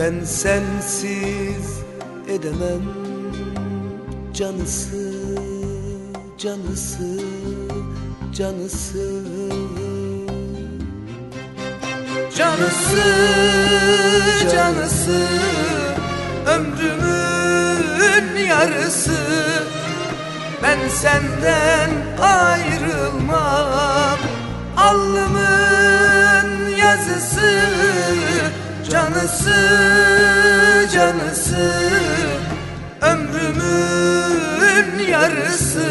Ben sensiz edemem Canısı, canısı, canısı. Canısı, canısı Ömrümün yarısı. Ben senden ayrılmam Alnımın yazısı Canısı, canısı Ömrümün yarısı.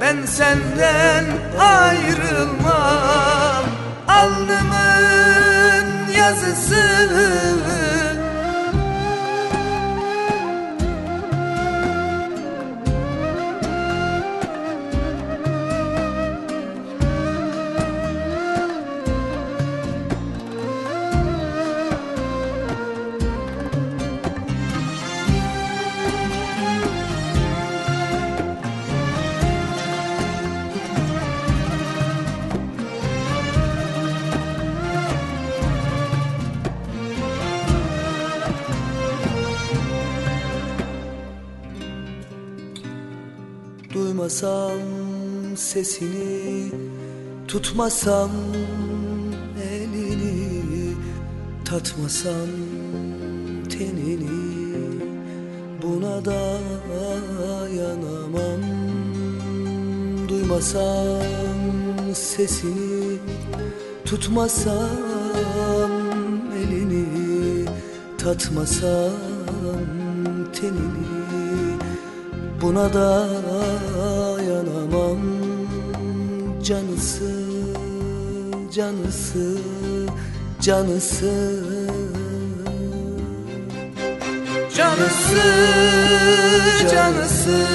Ben senden ayrılmam. Alnımın yazısı Duymasam sesini Tutmasam elini Tatmasam tenini Buna dayanamam. Duymasam sesini Tutmasam elini Tatmasam tenini Buna dayanamam. Canısı, canısı, canısı. Canısı, canısı.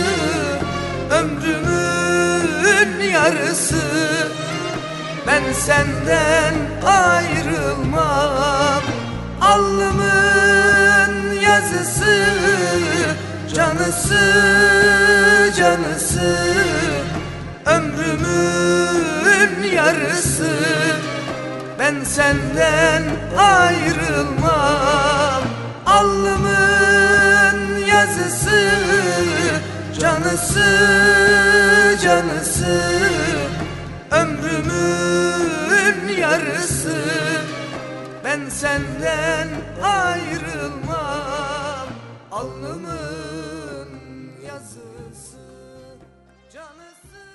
Ömrümün yarısı. Ben senden ayrılmam. Alnımın yazısı Canısı, canısı. Ömrümün yarısı. Ben senden ayrılmam. Alnımın yazısı. Canısı, canısı. Ömrümün yarısı. Ben senden ayrılmam. Alnımın acısın canısın